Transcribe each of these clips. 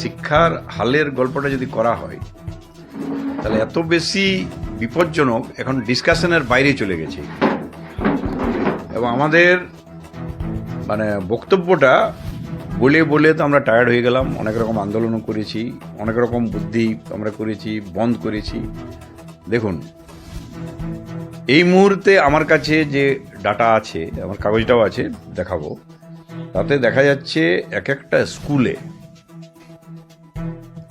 শিক্ষার হালের গল্পটা যদি করা হয়, তাহলে এত বেশি বিপজ্জনক এখন ডিসকাশনের বাইরে চলে গেছে। এবং আমাদের মানে বক্তব্যটা বলে বলে তো আমরা টায়ার্ড হয়ে গেলাম, অনেক রকম আন্দোলনও করেছি, অনেক রকম বুদ্ধি আমরা করেছি, বন্ধ করেছি। দেখুন, এই মুহূর্তে আমার কাছে যে ডাটা আছে, আমার কাগজটাও আছে, দেখাবো। তাতে দেখা যাচ্ছে এক একটা স্কুলে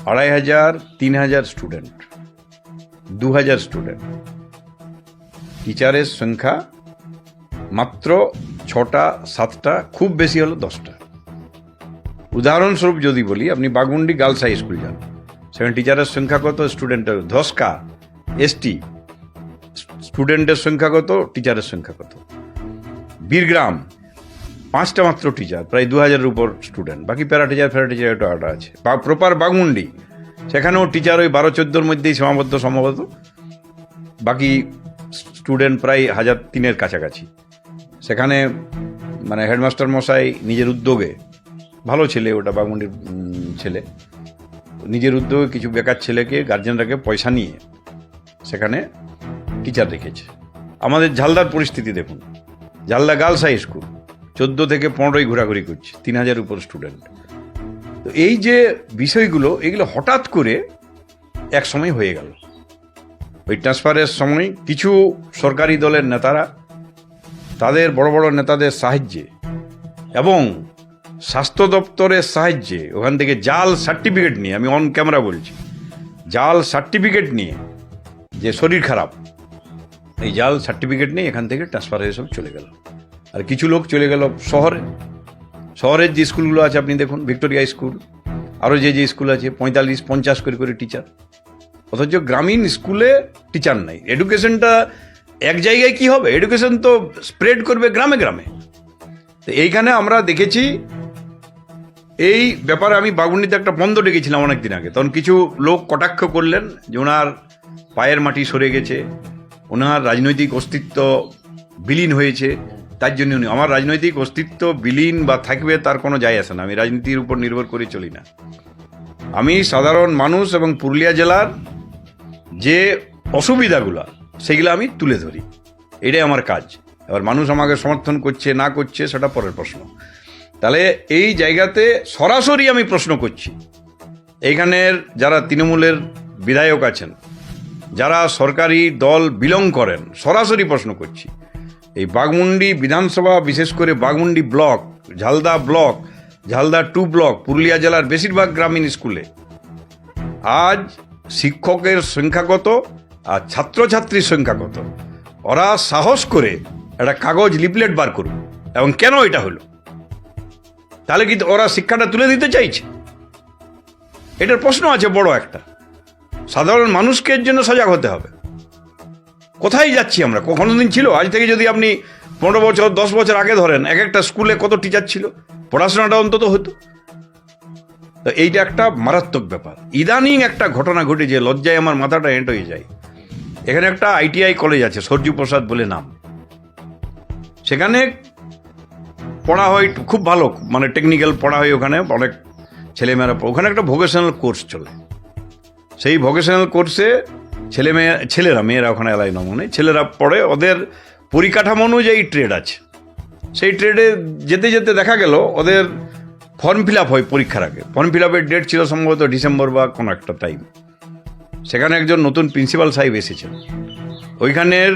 আড়াই হাজার, তিন হাজার স্টুডেন্ট দু হাজার স্টুডেন্ট টিচারের সংখ্যা মাত্র ছটা, সাতটা, খুব বেশি হলো দশটা। উদাহরণস্বরূপ যদি বলি, আপনি বাগুন্ডি গার্লস হাই স্কুল যান, সেখানে টিচারের সংখ্যা কত স্টুডেন্টের ধসকা এসটি স্টুডেন্টের সংখ্যা কত টিচারের সংখ্যা কত? বীরগ্রাম পাঁচটা মাত্র টিচার প্রায় দু হাজারের উপর স্টুডেন্ট বাকি প্যারা টিচার ফেরা টিচার একটু আলাদা আছে। বা প্রপার বাগুন্ডি সেখানেও টিচার ওই বারো চোদ্দোর মধ্যেই সীমাবদ্ধ সম্ভবত। বাকি স্টুডেন্ট প্রায় হাজার তিনের কাছাকাছি। সেখানে মানে হেডমাস্টার মশাই নিজের উদ্যোগে ভালো ছেলে ওটা বাগুন্ডির উম, ছেলে। নিজের উদ্যোগে কিছু বেকার ছেলেকে গার্জেনরাকে পয়সা নিয়ে সেখানে টিচার রেখেছে। আমাদের ঝালদার পরিস্থিতি দেখুন। ঝালদা গার্লস হাই স্কুল চোদ্দ থেকে পনেরোই ঘোরাঘুরি করছে, তিন হাজার উপর স্টুডেন্ট তো এই যে বিষয়গুলো, এগুলো হঠাৎ করে এক সময় হয়ে গেল। ওই ট্রান্সফারের সময় কিছু সরকারি দলের নেতারা, তাদের বড় বড় নেতাদের সাহায্যে এবং স্বাস্থ্য দপ্তরের সাহায্যে ওখান থেকে জাল সার্টিফিকেট নিয়ে, আমি অন ক্যামেরা বলছি, জাল সার্টিফিকেট নিয়ে যে শরীর খারাপ, এই জাল সার্টিফিকেট নিয়ে এখান থেকে ট্রান্সফার হয়ে সব চলে গেল। আর কিছু লোক চলে গেল শহরে। শহরের যে স্কুলগুলো আছে, আপনি দেখুন, ভিক্টোরিয়া স্কুল, আরও যে যে স্কুল আছে, পঁয়তাল্লিশ, পঞ্চাশ করে করে টিচার অথচ গ্রামীণ স্কুলে টিচার নাই। এডুকেশনটা এক জায়গায় কি হবে? এডুকেশন তো স্প্রেড করবে গ্রামে গ্রামে। তো এইখানে আমরা দেখেছি, এই ব্যাপারে আমি বাগুন্ডিতে একটা বন্ধ ডেকেছিলাম অনেকদিন আগে। তখন কিছু লোক কটাক্ষ করলেন যে ওনার পায়ের মাটি সরে গেছে, ওনার রাজনৈতিক অস্তিত্ব বিলীন হয়েছে। তার জন্য উনি আমার রাজনৈতিক অস্তিত্ব বিলীন বা থাকবে তার কোনো যায় আসে না। আমি রাজনীতির উপর নির্ভর করে চলি না। আমি সাধারণ মানুষ এবং পুরুলিয়া জেলার যে অসুবিধাগুলো, সেগুলো আমি তুলে ধরি। এটাই আমার কাজ। এবার মানুষ আমাকে সমর্থন করছে, না করছে, সেটা পরের প্রশ্ন। তাহলে এই জায়গাতে সরাসরি আমি প্রশ্ন করছি। এইখানের যারা তৃণমূলের বিধায়ক আছেন, যারা সরকারি দল বিলং করেন, সরাসরি প্রশ্ন করছি। এই বাগমুন্ডি বিধানসভা, বিশেষ করে Baghmundi block, Jhalda block, Jhalda two block, Purulia জেলার বেশিরভাগ গ্রামীণ স্কুলে। আজ শিক্ষকের সংখ্যা কত আর ছাত্রছাত্রীর সংখ্যা কত ওরা সাহস করে একটা কাগজ লিপলেট বার করুন এবং কেন এটা হলো? তাহলে কি ওরা শিক্ষাটা তুলে দিতে চাইছে? এটার প্রশ্ন আছে বড় একটা। সাধারণ মানুষকে জন্য সজাগ হতে হবে। কোথায় যাচ্ছি আমরা? কখনো দিন ছিল? আজ থেকে যদি আপনি পনেরো বছর, দশ বছর আগে ধরেন, এক একটা স্কুলে কত টিচার ছিল? পড়াশোনাটা অন্তত হতো? তো এইটা একটা মারাত্মক ব্যাপার। ইদানিং একটা ঘটনা ঘটেছে লজ্জায় আমার মাথাটা এন্ট হয়ে যায়। এখানে একটা আইটিআই কলেজ আছে, সরজু প্রসাদ বলে নাম। সেখানে পড়া হয় খুব ভালো মানে টেকনিক্যাল পড়া হয় ওখানে, অনেক ছেলেমেয়েরা ওখানে একটা ভোকেশনাল কোর্স চলে। সেই ভোকেশনাল কোর্সে ছেলে মেয়ে, ছেলেরা, মেয়েরা ওখানে এলাই নমনে ছেলেরা পড়ে, ওদের পরিকাঠামো অনুযায়ী ট্রেড আছে। সেই ট্রেডে যেতে যেতে দেখা গেল, ওদের ফর্ম ফিল আপ হয় পরীক্ষার আগে। ফর্ম ফিল আপের ডেট ছিল সম্ভবত ডিসেম্বর বা কোনো একটা টাইম সেখানে একজন নতুন প্রিন্সিপাল সাহেব এসেছেন। ওইখানের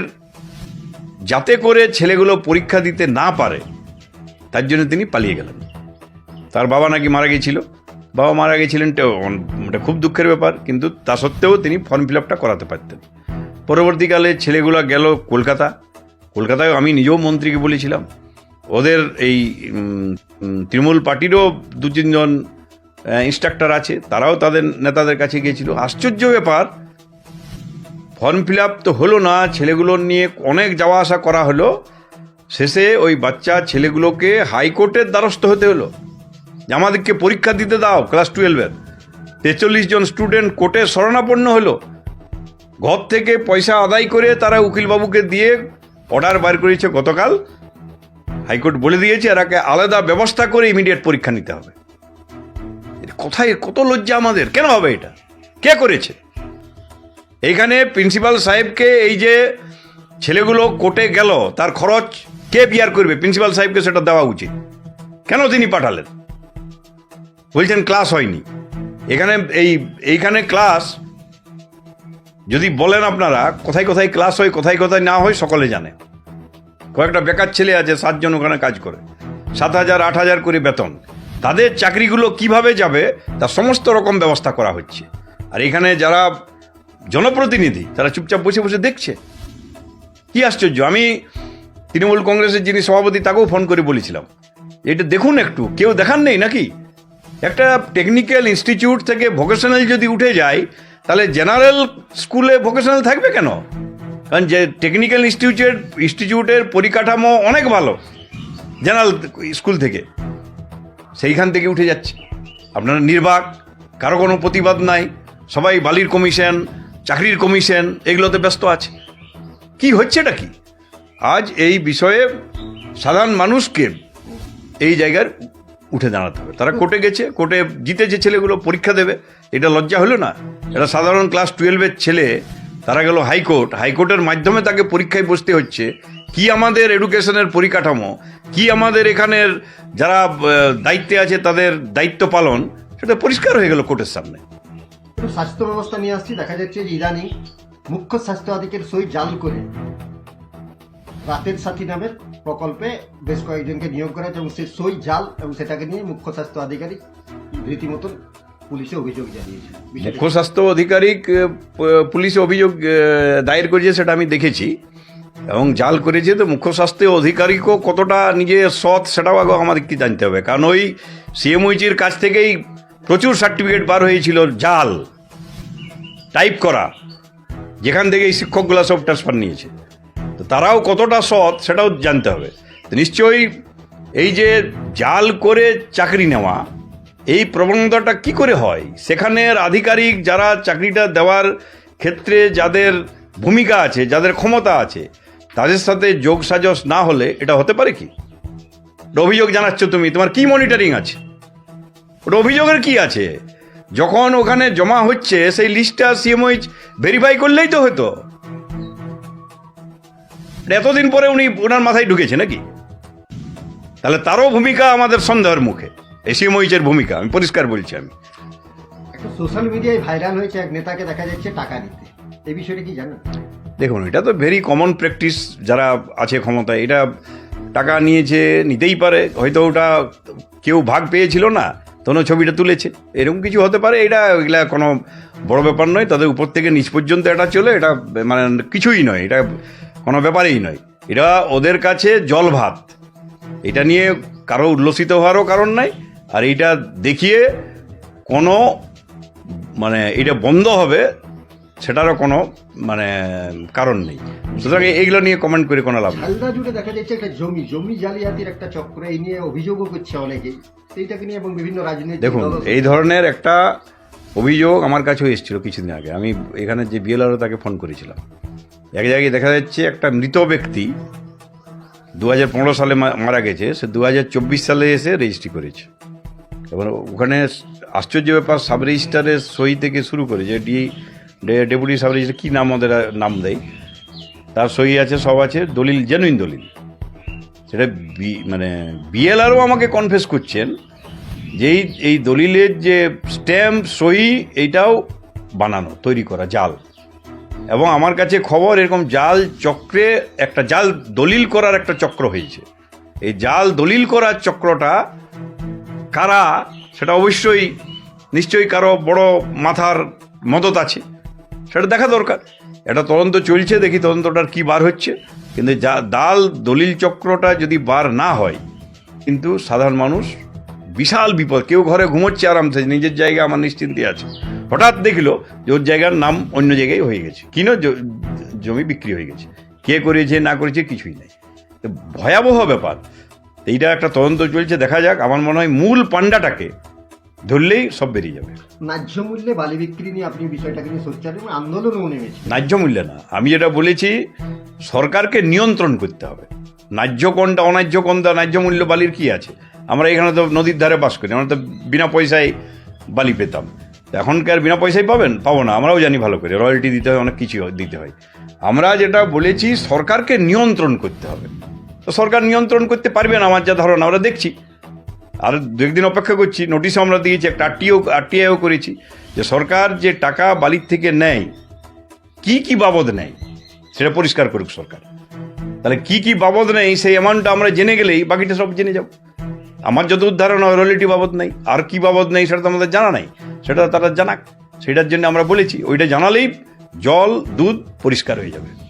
যাতে করে ছেলেগুলো পরীক্ষা দিতে না পারে, তার জন্য তিনি পালিয়ে গেলেন। তার বাবা নাকি মারা গিয়েছিল বাবা মারা গিয়েছিলেন তো- এটা খুব দুঃখের ব্যাপার, কিন্তু তা সত্ত্বেও তিনি ফর্ম ফিল আপটা করাতে পারতেন। পরবর্তীকালে ছেলেগুলো গেল কলকাতা। কলকাতায় আমি নিজেও মন্ত্রীকে বলেছিলাম। ওদের এই তৃণমূল পার্টিরও দু তিনজন ইনস্ট্রাক্টর আছে, তারাও তাদের নেতাদের কাছে গিয়েছিল। আশ্চর্য ব্যাপার ফর্ম ফিল আপ তো হলো না, ছেলেগুলোর নিয়ে অনেক যাওয়া আসা করা হলো। শেষে ওই বাচ্চা ছেলেগুলোকে হাইকোর্টের দ্বারস্থ হতে হলো। আমাদেরকে পরীক্ষা দিতে দাও ক্লাস টুয়েলভের তেচল্লিশ জন স্টুডেন্ট কোর্টে শরণাপন্ন হলো। ঘর থেকে পয়সা আদায় করে তারা উকিলবাবুকে দিয়ে অর্ডার বার করেছে গতকাল। হাইকোর্ট বলে দিয়েছে, এরাকে আলাদা ব্যবস্থা করে ইমিডিয়েট পরীক্ষা নিতে হবে। কোথায় কত লজ্জা আমাদের, কেন হবে এটা? কে করেছে? এইখানে প্রিন্সিপাল সাহেবকে এই যে ছেলেগুলো কোর্টে গেল, তার খরচ কে বিয়ার করবে? প্রিন্সিপাল সাহেবকে সেটা দেওয়া উচিত। কেন তিনি পাঠালেন? বলছেন ক্লাস হয়নি। এখানে এই, এইখানে ক্লাস, যদি বলেন আপনারা, কোথায় কোথায় ক্লাস হয়, কোথায় কোথায় না হয়, সকলে জানে। কয়েকটা বেকার ছেলে আছে, সাতজন ওখানে কাজ করে। সাত হাজার, আট হাজার করে বেতন। তাদের চাকরিগুলো কীভাবে যাবে, তার সমস্ত রকম ব্যবস্থা করা হচ্ছে। আর এখানে যারা জনপ্রতিনিধি, তারা চুপচাপ বসে বসে দেখছে। কি আশ্চর্য, আমি তৃণমূল কংগ্রেসের যিনি সভাপতি, তাকেও ফোন করে বলেছিলাম। এটা দেখুন একটু, কেউ দেখান নেই নাকি? একটা টেকনিক্যাল ইনস্টিটিউট থেকে ভোকেশনাল যদি উঠে যায়, তাহলে জেনারেল স্কুলে ভোকেশনাল থাকবে কেন? কারণ যে টেকনিক্যাল ইনস্টিটিউটের ইনস্টিটিউটের পরিকাঠামো অনেক ভালো জেনারেল স্কুল থেকে। সেইখান থেকে উঠে যাচ্ছে। আপনারা নির্বাক, কারও কোনো প্রতিবাদ নাই, সবাই বালির কমিশন চাকরির কমিশন এগুলোতে ব্যস্ত আছে। কি হচ্ছেটা কি? আজ এই বিষয়ে সাধারণ মানুষকে এই জায়গার উঠে দাঁড়াতে হবে। তারা কোর্টে গেছে, কোর্টে জিতেছে ছেলেগুলো পরীক্ষা দেবে, এটা লজ্জা হলো না? এটা সাধারণ ক্লাস টুয়েলভের ছেলে, তারা গেল হাইকোর্ট, হাইকোর্টের মাধ্যমে তাকে পরীক্ষায় বসতে হচ্ছে। কি আমাদের এডুকেশনের পরিকাঠামো? কি আমাদের এখানের যারা দায়িত্বে আছে তাদের দায়িত্ব পালন? সেটা পরিষ্কার হয়ে গেল কোর্টের সামনে। স্বাস্থ্য ব্যবস্থা নিয়ে আসছি, দেখা যাচ্ছে যে ইদানিং মুখ্য স্বাস্থ্য আধিকারিক সই জাল করে রাতের সাথী নামের প্রকল্পে বেশ কয়েকজনকে নিয়োগ করা হয়েছে এবং সেই সই জাল এবং সেটাকে নিয়ে মুখ্য স্বাস্থ্য আধিকারিক রীতিমতন পুলিশে অভিযোগ জানিয়েছে। মুখ্য স্বাস্থ্য আধিকারিক পুলিশে অভিযোগ দায়ের করেছে সেটা আমি দেখেছি এবং জাল করেছে তো মুখ্য স্বাস্থ্য আধিকারিকও কতটা নিজে সৎ সেটাও আগে আমাদেরকে জানতে হবে। কারণ ওই সিএমওইচির কাছ থেকেই প্রচুর সার্টিফিকেট বার হয়েছিল জাল, টাইপ করা, যেখান থেকে এই শিক্ষকগুলো সব ট্রান্সফার নিয়েছে। তারাও কতটা সৎ সেটাও জানতে হবে। নিশ্চয়ই এই যে জাল করে চাকরি নেওয়া, এই প্রবণতাটা কি করে হয়? সেখানের আধিকারিক যারা চাকরিটা দেওয়ার ক্ষেত্রে যাদের ভূমিকা আছে, যাদের ক্ষমতা আছে, তাদের সাথে যোগ সাজস না হলে এটা হতে পারে কি? অভিযোগ জানাচ্ছ তুমি, তোমার কি মনিটরিং আছে? ওটা অভিযোগের কি আছে? যখন ওখানে জমা হচ্ছে, সেই লিস্টটা সিএমওইচ ভেরিফাই করলেই তো হতো। এতদিন পরে উনি ওনার মাথায় ঢুকেছে নাকি? তাহলে তারও ভূমিকা আমাদের সন্দেহের মুখে। এই সিএমওইচের ভূমিকা আমি পরিষ্কার বলছি আমি। সোশ্যাল মিডিয়ায় ভাইরাল হয়েছে এক নেতাকে দেখা যাচ্ছে টাকা দিতে। এই বিষয়টা কি জানেন? দেখুন এটা তো ভেরি কমন প্র্যাকটিস যারা আছে ক্ষমতায় এটা টাকা নিয়েছে নিতেই পারে। হয়তো ওটা কেউ ভাগ পেয়েছিল না তখন ছবিটা তুলেছে। এরকম কিছু হতে পারে এটা এগুলা কোনো বড় ব্যাপার নয়। তাদের উপর থেকে নিচ পর্যন্ত এটা চলে এটা মানে কিছুই নয়। এটা কোনো ব্যাপারেই নয়। এটা ওদের কাছে জল ভাত এটা নিয়ে কারও উল্লসিত হওয়ারও কারণ নাই। আর এটা দেখিয়ে কোনো মানে এটা বন্ধ হবে সেটারও কোনো মানে কারণ নেই। সুতরাং এইগুলো নিয়ে কমেন্ট করে কোনো লাভ নেই। জুড়ে দেখা যাচ্ছে একটা জমি জমি জালিয়াতির একটা চক্র এই নিয়ে অভিযোগও করছে অনেকেই। সেইটাকে নিয়ে এবং বিভিন্ন রাজনৈতিক দেখুন এই ধরনের একটা অভিযোগ আমার কাছেও এসেছিল কিছুদিন আগে। আমি এখানে যে বিএলআরও তাকে ফোন করেছিলাম। এক জায়গায় দেখা যাচ্ছে একটা মৃত ব্যক্তি দু হাজার পনেরো সালে মারা গেছে, সে দু হাজার চব্বিশ সালে এসে রেজিস্ট্রি করেছে। এবার ওখানে আশ্চর্য ব্যাপার সাব রেজিস্টারের সই থেকে শুরু করে যে ডি ডেপুটি সাব রেজিস্টার কী নাম ওদের, নাম দেয়, তার সই আছে, সব আছে, দলিল জেনুইন দলিল। সেটা বি মানে বিএলআরও আমাকে কনফেস করছেন যে এই দলিলের যে স্ট্যাম্প সই, এইটাও বানানো, তৈরি করা, জাল। এবং আমার কাছে খবর, এরকম জাল চক্রে একটা জাল দলিল করার একটা চক্র হয়েছে। এই জাল দলিল করার চক্রটা কারা, সেটা অবশ্যই নিশ্চয়ই কারও বড় মাথার মদত আছে। সেটা দেখা দরকার। এটা তদন্ত চলছে, দেখি তদন্তটার কি বার হচ্ছে। কিন্তু যা, দাল দলিল চক্রটা যদি বার না হয়, কিন্তু সাধারণ মানুষ বিশাল বিপদ, কেউ ঘরে ঘুমোচ্ছে আরামসে, নিজের জায়গা আমার নিশ্চিন্তে আছে। হঠাৎ দেখল যে ওর জায়গার নাম অন্য জায়গায় হয়ে গেছে। কিনো জমি বিক্রি হয়ে গেছে। কে করেছে না করেছে কিছুই নেই। তো ভয়াবহ ব্যাপার। এইটা একটা তদন্ত চলছে দেখা যাক। আমার মনে হয় মূল পান্ডাটাকে ধরলেই সব বেরিয়ে যাবে। ন্যায্য মূল্যে বালি বিক্রি নিয়ে আপনি বিষয়টাকে নিয়ে সোচ্চার এবং আন্দোলনও নেমেছে। ন্যায্য মূল্যে না। আমি যেটা বলেছি সরকারকে নিয়ন্ত্রণ করতে হবে। ন্যায্য কোনটা অন্যায্য কোনটা ন্যায্য মূল্য বালির কি আছে? আমরা এখানে তো নদীর ধারে বাস করি আমরা তো বিনা পয়সায় বালি পেতাম। এখনকার বিনা পয়সায় পাবেন? পাবো না, আমরাও জানি ভালো করে, রয়্যালটি দিতে হয়, অনেক কিছু দিতে হয়। আমরা যেটা বলেছি, সরকারকে নিয়ন্ত্রণ করতে হবে। তো সরকার নিয়ন্ত্রণ করতে পারবে না, আমার যা ধারণা, আমরা দেখছি। আর দু একদিন অপেক্ষা করছি, নোটিশও আমরা দিয়েছি, একটা আরটিও, আরটিআইও করেছি, যে সরকার যে টাকা বালির থেকে নেয়, কি কি বাবদ নেয়, সেটা পরিষ্কার করুক সরকার। তাহলে কি কি বাবদ নেই সেই অ্যামাউন্টটা আমরা জেনে গেলেই বাকিটা সব জেনে যাব। আমার যত ধারণা রয়্যালিটি বাবদ নেই। আর কি বাবদ নেই সেটা তো আমাদের জানা নাই। সেটা তারা জানাক। সেটার জন্য আমরা বলেছি, ওইটা জানালেই জল, দুধ পরিষ্কার হয়ে যাবে।